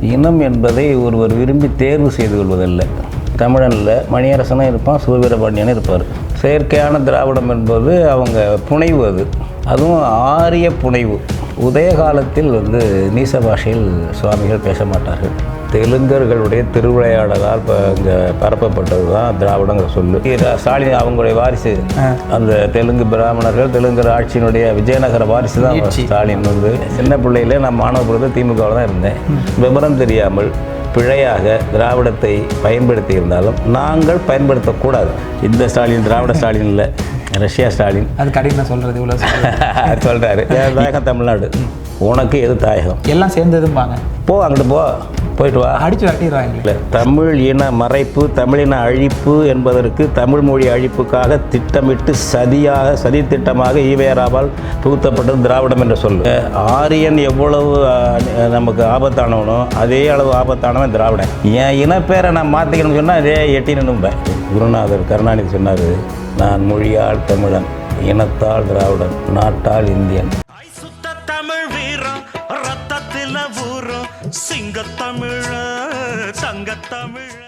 இனம் என்பதை ஒருவர் விரும்பி தேர்வு செய்து கொள்வதல்ல. தமிழனில் மணியரசனும் இருப்பான் சுவீரபாண்டியனும் இருப்பார். செயற்கையான திராவிடம் என்பது அவங்க புனைவு அது. அதுவும் ஆரிய புனைவு. உதய காலத்தில் வந்து நீச பாஷையில் சுவாமிகள் பேச மாட்டார்கள். தெலுங்கர்களுடைய திருவிளையாடலால் இப்போ இங்கே பரப்பப்பட்டது தான் திராவிடங்கிற சொல்லு ஸ்டாலின் அவங்களுடைய வாரிசு. அந்த தெலுங்கு பிராமணர்கள் தெலுங்கு ஆட்சியினுடைய விஜயநகர வாரிசு தான் ஸ்டாலின் வந்து. சின்ன பிள்ளையில நான் மாணவ திமுகவில் தான் இருந்தேன். விவரம் தெரியாமல் பிழையாக திராவிடத்தை பயன்படுத்தி இருந்தாலும் நாங்கள் பயன்படுத்தக்கூடாது. இந்த ஸ்டாலின் திராவிட ஸ்டாலின் இல்லை. Russia Stalin. அது கடினம் சொல்கிறது இவ்வளோ. சொல்கிறாரு தாயகம் தமிழ்நாடு? உனக்கு எது தாயகம்? எல்லாம் சேர்ந்ததும்பாங்க. போ அங்கிட்டு போ. போயிட்டு வா. அடிச்சு விரட்டிடுவாங்களே தமிழ் இன மறைப்பு தமிழின அழிப்பு என்பதற்கு தமிழ் மொழி அழிப்புக்காக திட்டமிட்டு சதியாக சதி திட்டமாக ஈவேராவால் புகுத்தப்பட்டது திராவிடம் என்று சொல்லு. ஆரியன் எவ்வளவு நமக்கு ஆபத்தானவனோ அதே அளவு ஆபத்தானவன் திராவிடன். என் இனப்பேரை நான் மாற்றிக்கணும்னு சொன்னால் அதே எட்டி நின்றும்பேன் குருநாதர் கருணாநிதி சொன்னார் நான் மொழியால் தமிழன் இனத்தால் திராவிடன் நாட்டால் இந்தியன். சிங்கத்தமிழ தங்கத்தமிழ.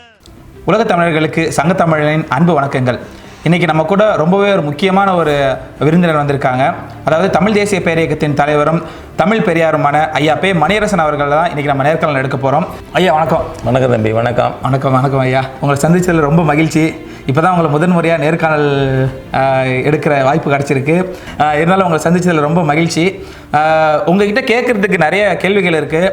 உலகத் தமிழர்களுக்கு சங்கத்தமிழனின் அன்பு வணக்கங்கள். இன்னைக்கு நம்ம கூட ரொம்பவே ஒரு முக்கியமான ஒரு விருந்தினர் வந்திருக்காங்க. அதாவது தமிழ் தேசிய பேரியக்கத்தின் தலைவரும் தமிழ் பெரியாருமான ஐயா பே மணியரசன் அவர்கள் தான் இன்னைக்கு நம்ம நேர்காணல் எடுக்க போகிறோம் ஐயா வணக்கம். வணக்கம் தம்பி வணக்கம். வணக்கம் வணக்கம் ஐயா. உங்களை சந்திச்சதில் ரொம்ப மகிழ்ச்சி. இப்போ தான் உங்களை முதன் முறையாக நேர்காணல் எடுக்கிற வாய்ப்பு கிடச்சிருக்கு. இருந்தாலும் உங்களை சந்திச்சதில் ரொம்ப மகிழ்ச்சி. உங்ககிட்ட கேட்கறதுக்கு நிறைய கேள்விகள் இருக்குது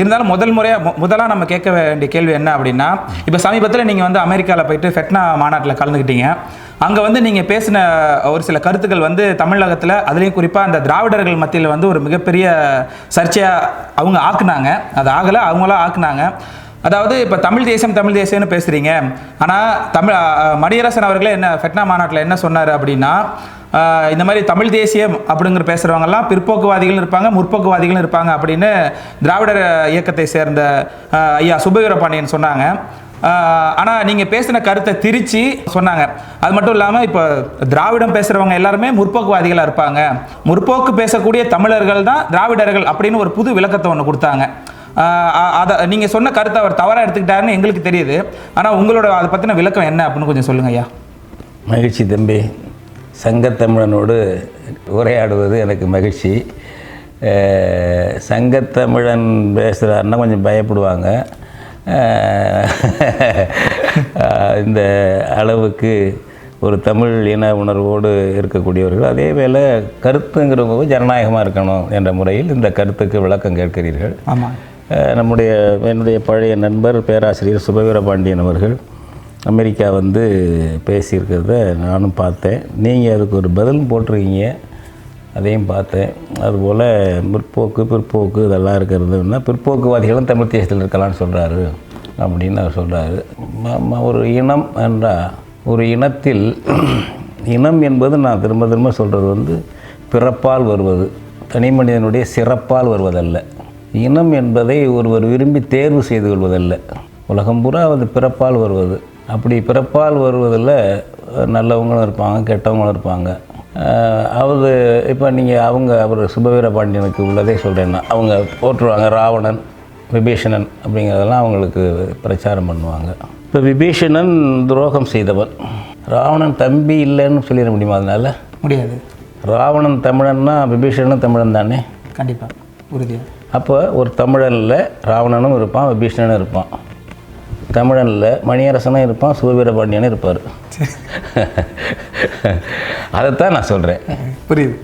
இருந்தாலும் முதல் முறையாக முதலாக நம்ம கேட்க வேண்டிய கேள்வி என்ன அப்படின்னா இப்போ சமீபத்தில் நீங்கள் வந்து அமெரிக்காவில் போயிட்டு ஃபெட்னா மாநாட்டில் கலந்துக்கிட்டீங்க அங்கே வந்து நீங்கள் பேசின ஒரு சில கருத்துக்கள் வந்து தமிழகத்தில் அதுலேயும் குறிப்பாக அந்த திராவிடர்கள் மத்தியில் வந்து ஒரு மிகப்பெரிய சர்ச்சையாக அவங்க ஆக்குனாங்க. அது ஆகலை அவங்களாம் ஆக்குனாங்க. அதாவது இப்போ தமிழ் தேசம் தமிழ் தேசியம்னு பேசுகிறீங்க ஆனால் தமிழ் மணியரசன் அவர்களே என்ன ஃபெட்னா மாநாட்டில் என்ன சொன்னார் அப்படின்னா இந்த மாதிரி தமிழ் தேசியம் அப்படிங்கிற பேசுகிறவங்கலாம் பிற்போக்குவாதிகளும் இருப்பாங்க முற்போக்குவாதிகளும் இருப்பாங்க அப்படின்னு திராவிடர் இயக்கத்தை சேர்ந்த ஐயா சுபவீரபாண்டியன் சொன்னாங்க. ஆனால் நீங்கள் பேசின கருத்தை திரிச்சு சொன்னாங்க. அது மட்டும் இல்லாமல் இப்போ திராவிடம் பேசுகிறவங்க எல்லாருமே முற்போக்குவாதிகளாக இருப்பாங்க. முற்போக்கு பேசக்கூடிய தமிழர்கள் தான் திராவிடர்கள் அப்படின்னு ஒரு புது விளக்கத்தை ஒன்று கொடுத்தாங்க. அதை நீங்கள் சொன்ன கருத்தை அவர் தவறாக எடுத்துக்கிட்டாருன்னு எங்களுக்கு தெரியுது. ஆனால் உங்களோட அதை பற்றின விளக்கம் என்ன அப்படின்னு கொஞ்சம் சொல்லுங்க ஐயா. மகிழ்ச்சி தம்பி. சங்கத்தமிழனோடு உரையாடுவது எனக்கு மகிழ்ச்சி. சங்கத்தமிழன் பேசுகிறாருன்னா கொஞ்சம் பயப்படுவாங்க. இந்த அளவுக்கு ஒரு தமிழ் இன உணர்வோடு இருக்கக்கூடியவர்கள் அதே வேளை கருத்துங்கிற போது ஜனநாயகமாக இருக்கணும் என்ற முறையில் இந்த கருத்துக்கு விளக்கம் கேட்கிறீர்கள். ஆமாம் நம்முடைய என்னுடைய பழைய நண்பர் பேராசிரியர் சுபவீரபாண்டியன் அவர்கள் அமெரிக்கா வந்து பேசியிருக்கிறத நானும் பார்த்தேன். நீங்கள் அதுக்கு ஒரு பதில் போட்டிருக்கீங்க அதையும் பார்த்தேன். அதுபோல் முற்போக்கு பிற்போக்கு இதெல்லாம் இருக்கிறதுனா பிற்போக்குவாதிகளும் தமிழ் தேசத்தில் இருக்கலாம்னு சொல்கிறாரு அப்படின்னு அவர் சொல்கிறாரு ஒரு இனம் என்றால் ஒரு இனத்தில் இனம் என்பது நான் திரும்ப திரும்ப சொல்கிறது வந்து பிறப்பால் வருவது தனி மனிதனுடைய சிறப்பால் வருவதல்ல. இனம் என்பதை ஒருவர் விரும்பி தேர்வு செய்து கொள்வதல்ல. உலகம் பூரா அது பிறப்பால் வருவது. அப்படி பிறப்பால் வருவதில் நல்லவங்களும் இருப்பாங்க கெட்டவங்களும் இருப்பாங்க. அவது இப்போ நீங்கள் அவங்க அவர் சுபவீர பாண்டியனுக்கு உள்ளதே சொல்கிறேன்னா அவங்க போட்டுருவாங்க ராவணன் விபீஷணன் அப்படிங்கிறதெல்லாம் அவங்களுக்கு பிரச்சாரம் பண்ணுவாங்க. இப்போ விபீஷணன் துரோகம் செய்தவன். ராவணன் தம்பி இல்லைன்னு சொல்லிட முடியுமா அதனால? முடியாது. ராவணன் தமிழன்னா விபீஷணனும் தமிழன் தானே? கண்டிப்பாக உறுதியாக அப்போ ஒரு தமிழனில் ராவணனும் இருப்பான் விபீஷணனும் இருப்பான். தமிழனில் மணியரசனும் இருப்பான் சுவீரபாண்டியனும் இருப்பார். அதைத்தான் நான் சொல்கிறேன் புரியுது.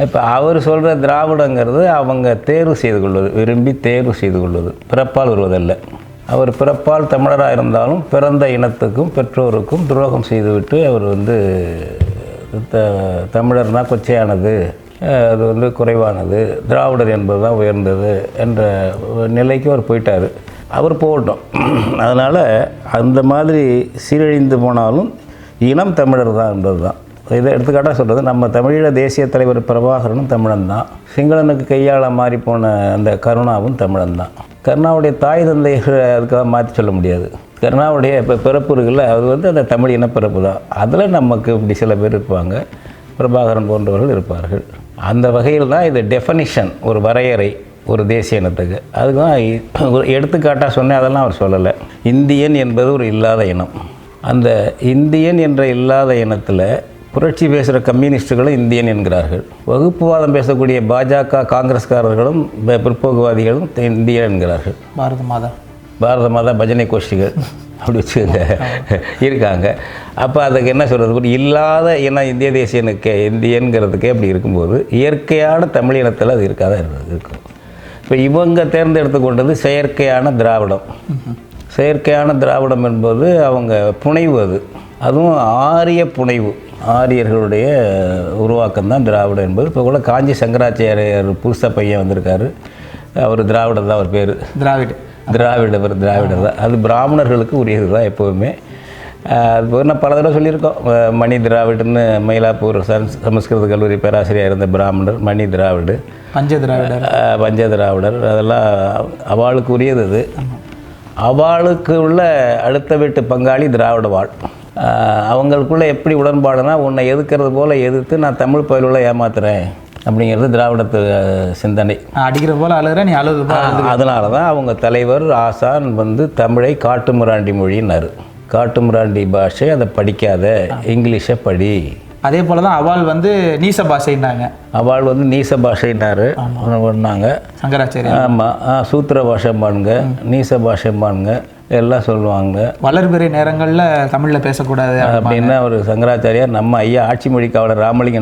இப்போ அவர் சொல்கிற திராவிடங்கிறது அவங்க தேர்வு செய்து கொள்வது விரும்பி தேர்வு செய்து கொள்வது. பிறப்பால் வருவதல்ல. அவர் பிறப்பால் தமிழராக இருந்தாலும் பிறந்த இனத்துக்கும் பெற்றோருக்கும் துரோகம் செய்துவிட்டு அவர் வந்து த தமிழர்னா கொச்சையானது. அது வந்து குறைவானது. திராவிடர் என்பது தான் உயர்ந்தது என்ற நிலைக்கு அவர் போயிட்டார். அவர் போகட்டும். அதனால் அந்த மாதிரி சீரழிந்து போனாலும் இனம் தமிழர் தான் என்பது தான் இதை எடுத்துக்காட்டாக சொல்கிறது நம்ம தமிழீழ தேசிய தலைவர் பிரபாகரனும் தமிழன் தான் சிங்களனுக்கு கையாள மாறி போன அந்த கருணாவும் தமிழன் தான் கருணாவுடைய தாய் தந்தைகள் அதுக்காக மாற்றி சொல்ல முடியாது. கருணாவுடைய இப்போ பிறப்பு இருக்குல்ல அது வந்து அந்த தமிழ் இனப்பிறப்பு தான் அதில் நமக்கு இப்படி சில பேர் இருப்பாங்க. பிரபாகரன் போன்றவர்கள் இருப்பார்கள். அந்த வகையில் தான் இது டெஃபனிஷன் ஒரு வரையறை ஒரு தேசிய இனத்துக்கு. அதுக்கு தான் ஒரு எடுத்துக்காட்டாக சொன்னேன் அதெல்லாம் அவர் சொல்லலை. இந்தியன் என்பது ஒரு இல்லாத இனம். அந்த இந்தியன் என்ற இல்லாத இனத்தில் புரட்சி பேசுகிற கம்யூனிஸ்டுகளும் இந்தியன் என்கிறார்கள். வகுப்புவாதம் பேசக்கூடிய பாஜக காங்கிரஸ்காரர்களும் பிற்போக்குவாதிகளும் இந்தியன் என்கிறார்கள். பாரத மாதா. பாரத மாதா பஜனை கோஷ்டிகள் அப்படி வச்சுக்கோங்க. இருக்காங்க. அப்போ அதுக்கு என்ன சொல்கிறது கூட இல்லாத ஏன்னா இந்திய தேசியனுக்கு இந்தியன்கிறதுக்கே அப்படி இருக்கும்போது இயற்கையான தமிழ் இனத்தில் அது இருக்காத? இருக்கும். இப்போ இவங்க தேர்ந்தெடுத்து கொண்டது செயற்கையான திராவிடம். செயற்கையான திராவிடம் என்பது அவங்க புனைவு அது. அதுவும் ஆரிய புனைவு. ஆரியர்களுடைய உருவாக்கம் தான் திராவிடம் என்பது. இப்போ கூட காஞ்சி சங்கராச்சாரியார் புதுசாக பையன் வந்திருக்காரு. அவர் திராவிடம் தான் அவர் பேர். திராவிட. திராவிடவர் திராவிடர் தான். அது பிராமணர்களுக்கு உரியது தான் எப்போவுமே அது போக நான் பல தடவை சொல்லியிருக்கோம். மணி திராவிடன்னு மயிலாப்பூர் சன் சமஸ்கிருத கல்லூரி பேராசிரியர் இருந்த பிராமணர் மணி திராவிடு. பஞ்ச திராவிடர். பஞ்ச திராவிடர். அதெல்லாம் அவளுக்கு உரியது அது. அவளுக்கு உள்ள அடுத்த வீட்டு பங்காளி திராவிட வாழ். அவங்களுக்குள்ள எப்படி உடன்பாடுனா உன்னை எதிர்க்கிறது போல் எதிர்த்து நான் தமிழ் பயிலுள்ள ஏமாத்துறேன். அப்படிங்கிறது திராவிடத்து சிந்தனை. நான் அடிக்கிற போல அழுகிற நீ போல அதனால தான் அவங்க தலைவர் ஆசான் வந்து தமிழை காட்டுமிராண்டி மொழின்னாரு. காட்டுமிராண்டி பாஷை அதை படிக்காத இங்கிலீஷை படி. அதே போல தான் அவாள் வந்து நீச பாஷைன்னாங்க. அவள் வந்து நீச பாஷைன்னாரு பண்ணாங்க சங்கராச்சாரியா ஆமாம் சூத்திர பாஷைம்பானுங்க நீச பாஷைம்பானுங்க. எல்லாம் சொல்லுவாங்க. வளர்பிறை நேரங்களில் தமிழில் பேசக்கூடாது அப்படின்னா அவர் சங்கராச்சாரியார் நம்ம ஐயா ஆட்சி மொழி காவலர் ராமலிங்க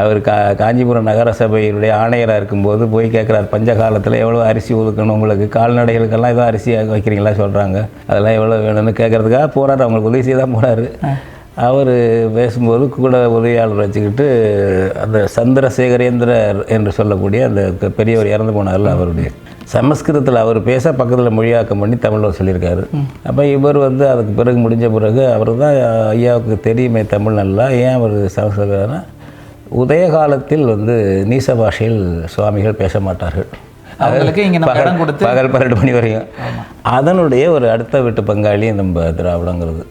அவர் கா காஞ்சிபுரம் நகர சபையினுடைய ஆணையராக இருக்கும்போது போய் கேட்குறாரு பஞ்ச காலத்தில் எவ்வளோ அரிசி ஒதுக்கணும் உங்களுக்கு? கால்நடைகளுக்கெல்லாம் ஏதோ அரிசி வைக்கிறீங்களா? சொல்கிறாங்க அதெல்லாம் எவ்வளோ வேணும்னு கேட்குறதுக்காக போகிறாரு அவங்களுக்கு உதவி செய்ய தான் போகிறாரு அவர் பேசும்போது கூட உதவியாளர் வச்சுக்கிட்டு அந்த சந்திரசேகரேந்திரர் என்று சொல்லக்கூடிய அந்த பெரியவர் இறந்து போனார்ல அவருடைய. சமஸ்கிருதத்தில் அவர் பேச பக்கத்தில் மொழியாக்கம் பண்ணி தமிழில் சொல்லியிருக்காரு. அப்போ இவர் வந்து அதுக்கு பிறகு முடிஞ்ச பிறகு அவர் தான் ஐயாவுக்கு தெரியுமே தமிழ் நல்லா. ஏன் அவர் சமஸ்கிருதம்னா உதய காலத்தில் வந்து நீச பாஷையில் சுவாமிகள் பேச மாட்டார்கள். அவங்களுக்கு இங்க கொடுத்து பகல் பன்னெண்டு மணி வரையும். அதனுடைய ஒரு அடுத்த வீட்டு பங்காளி நம்ம திராவிடங்கிறது.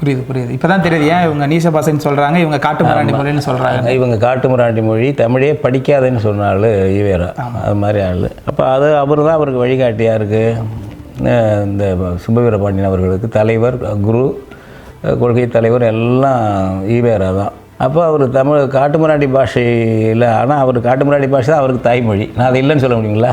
புரியுது புரியுது. இப்பதான் தெரியுது ஏன் இவங்க நீச பாஷைன்னு சொல்றாங்க இவங்க காட்டு மிராண்டி மொழின்னு சொல்றாங்க. இவங்க காட்டுமிராண்டி மொழி தமிழே படிக்காதேன்னு சொன்னாள் ஈவேரா. அது மாதிரி ஆள். அப்போ அது அவர் தான் அவருக்கு வழிகாட்டியாக இருக்குது இந்த சுப்பவீர பாண்டியன் அவர்களுக்கு தலைவர் குரு கொள்கை தலைவர் எல்லாம் ஈவேரா தான். அப்போ அவர் தமிழ் காட்டுமிராண்டி பாஷையில் ஆனால் அவர் காட்டுமிராண்டி பாஷை தான் அவருக்கு தாய்மொழி. நான் அது இல்லைன்னு சொல்ல முடியுங்களா?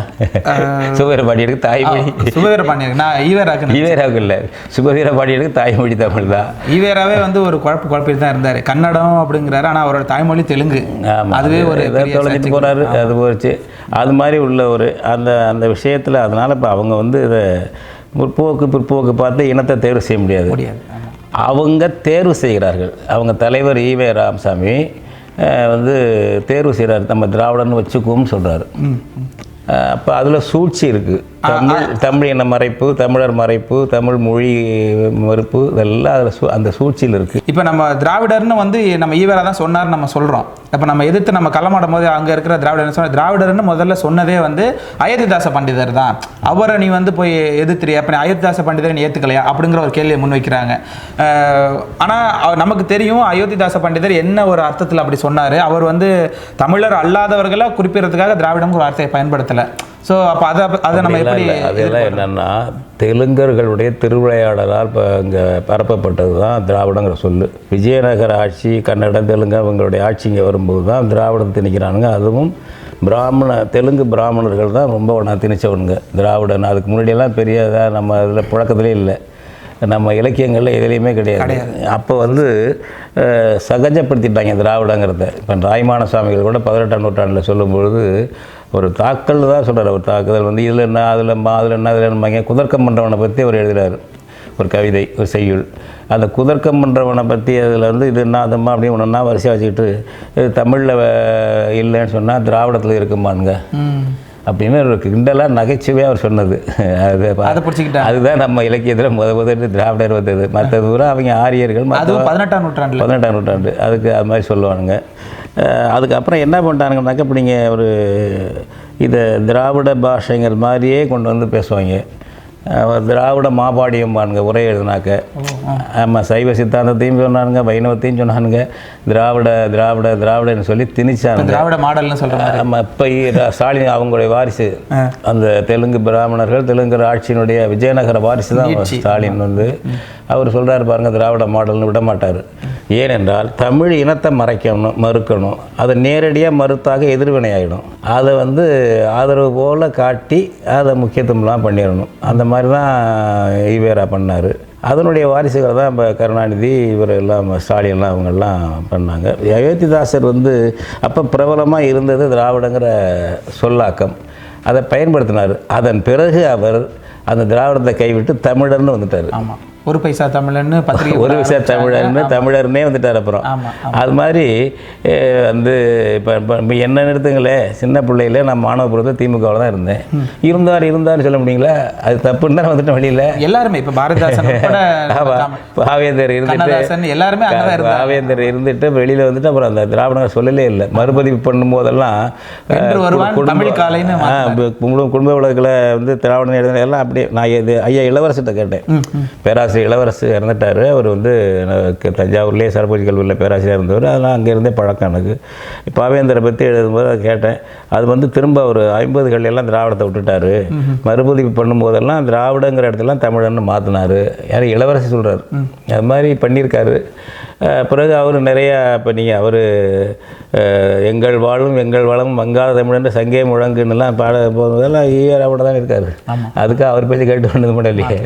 சுப்பவீர பாண்டியனுக்கு தாய்மொழி. சுபவீர பாண்டியன் நான் ஈவேராக்கு ஈவேராவுக்கு இல்லை. சுப்பவீர பாண்டியனுக்கு தாய்மொழி தமிழ் தான். ஈவேராவே வந்து ஒரு குழப்ப குழப்பிட்டு தான் இருந்தாரு. கன்னடம் அப்படிங்கிறாரு ஆனா அவரோட தாய்மொழி தெலுங்கு. அதுவே ஒரு தொலைஞ்சிட்டு போகிறாரு அது போச்சு. அது மாதிரி உள்ள ஒரு அந்த அந்த விஷயத்தில் அதனால் இப்போ அவங்க வந்து இதை முற்போக்கு பிற்போக்கு பார்த்து இனத்தை தேர்வு செய்ய முடியாது. முடியாது. அவங்க தேர்வு செய்கிறார்கள். அவங்க தலைவர் ஈவே ராமசாமி வந்து தேர்வு செய்கிறார். நம்ம திராவிடன்னு வச்சுக்குவோம்னு சொல்கிறாரு. அப்போ அதில் சூழ்ச்சி இருக்குது தமிழ் தமிழ் இன மறைப்பு தமிழர் மறைப்பு தமிழ் மொழி மறுப்பு இதெல்லாம் அதில் சூ அந்த சூழ்ச்சியில் இருக்குது இப்போ நம்ம திராவிடர்னு வந்து நம்ம ஈவேரா தான் சொன்னார் நம்ம சொல்றோம். இப்போ நம்ம எதிர்த்து நம்ம களமாடும் போது அங்க இருக்கிற திராவிடர் என்ன சொன்னா திராவிடர்னு முதல்ல சொன்னதே வந்து அயோத்திதாச பண்டிதர் தான். அவரை நீ வந்து போய் எதிர்த்துறியா? அப்ப நீ அயோத்திதாச பண்டிதரை நீ ஏத்துக்கலையா? அப்படிங்கிற ஒரு கேள்வியை முன்வைக்கிறாங்க அஹ், ஆனா அவ- நமக்கு தெரியும் அயோத்திதாச பண்டிதர் என்ன ஒரு அர்த்தத்தில் அப்படி சொன்னாரு. அவர் வந்து தமிழர் அல்லாதவர்களை குறிப்பிடறதுக்காக திராவிடம் ஒரு வார்த்தையை பயன்படுத்தல. ஸோ அப்போ அதை அதை நம்ம எப்படி. அதெல்லாம் என்னன்னா தெலுங்கர்களுடைய திருவிளையாடலால் இப்போ இங்கே பரப்பப்பட்டது தான் திராவிடங்கிற சொல்லு. விஜயநகர ஆட்சி கன்னடம் தெலுங்கு அவங்களுடைய ஆட்சி இங்கே வரும்போது தான் திராவிடம் திணிக்கிறானுங்க. அதுவும் பிராமண தெலுங்கு பிராமணர்கள் தான் ரொம்ப ஒன்றா திணிச்சவனுங்க. திராவிடன் அதுக்கு முன்னாடியெல்லாம் பெரிய இதாக நம்ம இதில் புழக்கத்திலே இல்லை. நம்ம இலக்கியங்களில் எதுலேயுமே கிடையாது. அப்போ வந்து சகஜப்படுத்திட்டாங்க திராவிடங்கிறத. இப்போ ராய்மான சுவாமிகள் கூட பதினெட்டாம் நூற்றாண்டில் சொல்லும்பொழுது ஒரு தாக்கல் தான் சொல்கிறார் ஒரு தாக்குதல் வந்து இதில் என்ன அதில் அதில் என்ன அதில் என்னமாங்க குதர்க்கம் பண்ணுறவனை பற்றி அவர் எழுதுறாரு. ஒரு கவிதை ஒரு செய்யுள். அந்த குதர்க்கம் பண்ணுறவனை பற்றி அதில் வந்து இது என்ன அதம்மா அப்படின்னு ஒன்றா வரிசையாக வச்சுக்கிட்டு இது தமிழில் இல்லைன்னு சொன்னால் திராவிடத்தில் இருக்குமானுங்க. அப்படின்னு ஒரு கிண்டலாக நகைச்சுவையாக அவர் சொன்னது. அது அதை பிடிச்சிக்கிட்டா? அதுதான் நம்ம இலக்கியத்தில் முத முதல்ல திராவிடர் வந்தது. மற்ற பூரா அவங்க ஆரியர்கள் பதினெட்டாம் நூற்றாண்டுல? பதினெட்டாம் நூற்றாண்டு. அதுக்கு அது மாதிரி சொல்லுவானுங்க. அதுக்கப்புறம் என்ன பண்ணிட்டானுங்கனாக்கா இப்போ நீங்கள் ஒரு இதை திராவிட பாஷைங்கிற மாதிரியே கொண்டு வந்து பேசுவாங்க. அவர் திராவிட மாபாடியம் பாருங்க உரை எழுதினாக்க. ஆமாம் சைவ சித்தாந்தத்தையும் சொன்னானுங்க வைணவத்தையும் சொன்னானுங்க திராவிட திராவிட திராவிடன்னு சொல்லி திணிச்சானுங்க. திராவிட மாடல்னு சொல்கிறாங்க நம்ம இப்போ ஸ்டாலின் அவங்களுடைய வாரிசு. அந்த தெலுங்கு பிராமணர்கள் தெலுங்கு ஆட்சியினுடைய விஜயநகர வாரிசு தான் ஸ்டாலின் வந்து. அவர் சொல்கிறார் பாருங்கள் திராவிட மாடல்னு விட மாட்டார் ஏனென்றால் தமிழ் இனத்தை மறைக்கணும் மறுக்கணும். அதை நேரடியாக மறுத்தாக எதிர்வினை ஆகிடும் அதை வந்து ஆதரவு போல் காட்டி அதை முக்கியத்துவம்லாம் பண்ணிடணும். அந்த மாதிரி தான் ஈவேரா பண்ணார். அதனுடைய வாரிசுகள் தான் இப்போ கருணாநிதி இவர் எல்லாம் ஸ்டாலின்லாம் அவங்கெல்லாம் பண்ணாங்க. அயோத்திதாசர் வந்து அப்போ பிரபலமாக இருந்தது திராவிடங்கிற சொல்லாக்கம். அதை பயன்படுத்தினார். அதன் பிறகு அவர் அந்த திராவிடத்தை கைவிட்டு தமிழர்னு வந்துட்டார். ஆமாம் ஒரு பைசா தமிழன்னு பத்திரிகை ஒரு விஷயம் தமிழர்னு தமிழர்னே வந்துட்டார் அப்புறம். அது மாதிரி வந்து இப்போ இப்போ என்ன எடுத்துங்களேன் சின்ன பிள்ளையில நான் மாணவபுரத்தில் திமுகவில் தான் இருந்தேன். இருந்தார் இருந்தார் சொல்ல முடியுங்களா? அது தப்புன்னு தான் வந்துட்டேன் வெளியில் எல்லாருமே இப்போ பாரதிதாசன் பாவேந்தர் இருந்துட்டு எல்லாருமே பாவேந்தர் இருந்துட்டு வெளியில் வந்துட்டு அப்புறம் அந்த திராவிடங்க சொல்லலே இல்லை. மறுபதிப்பு பண்ணும் போதெல்லாம் குடும்ப- குடும்ப விளக்கில் வந்து திராவிடம் எழுதின எல்லாம் அப்படியே நான் இது ஐயா இளவரசிட்ட கேட்டேன். பேராசிரியர் இளவரசு இறந்துட்டார். அவர் வந்து தஞ்சாவூர்லேயே சரபோஜி கல்லூரியில் பேராசிரியர் இருந்தவர். அதெல்லாம் அங்கே இருந்தே பழக்கம் எனக்கு. பாவேந்தரை பற்றி எழுதும்போது அதை கேட்டேன். அது வந்து திரும்ப ஒரு ஐம்பதுகள் எல்லாம் திராவிடத்தை விட்டுட்டாரு. மறுபதிப்பு பண்ணும்போதெல்லாம் திராவிடங்கிற இடத்துலாம் தமிழன்னு மாற்றினார் யார்? இளவரசி சொல்கிறார் அது மாதிரி பண்ணியிருக்காரு. பிறகு அவர் நிறையா இப்போ நீங்கள் அவர் எங்கள் வாழும் எங்கள் வளம் வங்காள தமிழன் சங்கே முழங்குன்னுலாம் பாட போகும்போதெல்லாம் ஈவராவோட தான் இருக்கார். அதுக்கு அவர் பேச்சு கேட்டு பண்ணது மட்டும் இல்லையே.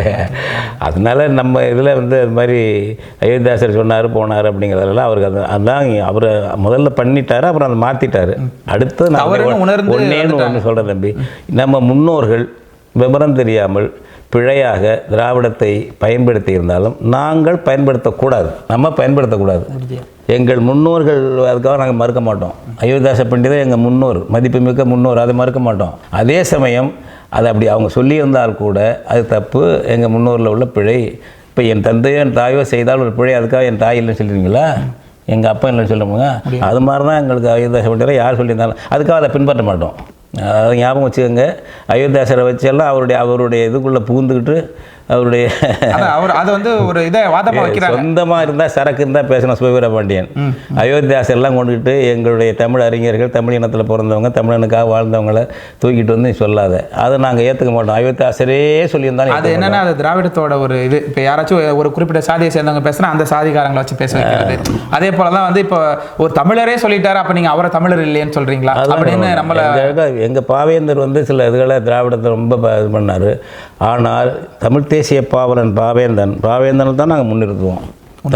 அதனால நம்ம இதில் வந்து அது மாதிரி அயோத்தியாசர் சொன்னார் போனார் அப்படிங்கிறதெல்லாம் அவருக்கு அது அதான் அவர் முதல்ல பண்ணிட்டாரு அப்புறம் அதை மாற்றிட்டாரு அடுத்து உணர்ந்து ஒன்னேன்னு ஒன்று சொல்கிறேன் தம்பி. நம்ம முன்னோர்கள் விவரம் தெரியாமல் பிழையாக திராவிடத்தை பயன்படுத்தி இருந்தாலும் நாங்கள் பயன்படுத்தக்கூடாது. நம்ம பயன்படுத்தக்கூடாது. எங்கள் முன்னோர்கள் அதுக்காக நாங்கள் மறுக்க மாட்டோம். அயோத்தியாச பண்டிதர் எங்கள் முன்னோர் மதிப்புமிக்க முன்னோர் அதை மறுக்க மாட்டோம். அதே சமயம் அது அப்படி அவங்க சொல்லியிருந்தால் கூட அது தப்பு. எங்கள் முன்னோரில் உள்ள பிழை. இப்போ என் தந்தையோ என் தாயோ செய்தால் ஒரு பிழை அதுக்காக என் தாய் இல்லைன்னு சொல்லிடுவீங்களா எங்கள் அப்பா இல்லைன்னு சொல்லுவாங்க அது மாதிரி தான் எங்களுக்கு அயோத்தியாச பண்டிதர் யார் சொல்லியிருந்தாலும் அதுக்காக அதை பின்பற்ற மாட்டோம். அதாவது ஞாபகம் வச்சுக்கோங்க அயோத்தியாசரை வச்செல்லாம் அவருடைய அவருடைய இதுக்குள்ளே புகுந்துக்கிட்டு அவருடைய அவர் அதை வந்து ஒரு இதை வாதமாக வைக்கிறாங்க. சொந்தமாக இருந்தால் சரக்கு இருந்தால் பேசணும் சுபவீர பாண்டியன். அயோத்தியாசை எல்லாம் கொண்டுக்கிட்டு எங்களுடைய தமிழ் அறிஞர்கள் தமிழ் இனத்தில் பிறந்தவங்க தமிழனுக்காக வாழ்ந்தவங்கள தூக்கிட்டு வந்து சொல்லாத. அதை நாங்கள் ஏற்றுக்க மாட்டோம். அயோத்தியாசரே சொல்லியிருந்தாலும் அது என்னன்னா அது திராவிடத்தோட ஒரு இது. இப்போ யாராச்சும் ஒரு குறிப்பிட்ட சாதியை சேர்ந்தவங்க பேசுனா அந்த சாதிகாரங்களை வச்சு பேச வைக்கிறது. அதே போல தான் வந்து இப்போ ஒரு தமிழரே சொல்லிட்டாரு அப்போ நீங்க அவரை தமிழர் இல்லையேன்னு சொல்றீங்களா? அப்படின்னு நம்மள எங்கள் பாவேந்தர் வந்து சில இதுகளை திராவிடத்தை ரொம்ப இது பண்ணார். ஆனால் தமிழ் தேசிய பாவலன் பாவேந்தன். பாவேந்தனை தான் நாங்கள் முன்னிறுத்துவோம்.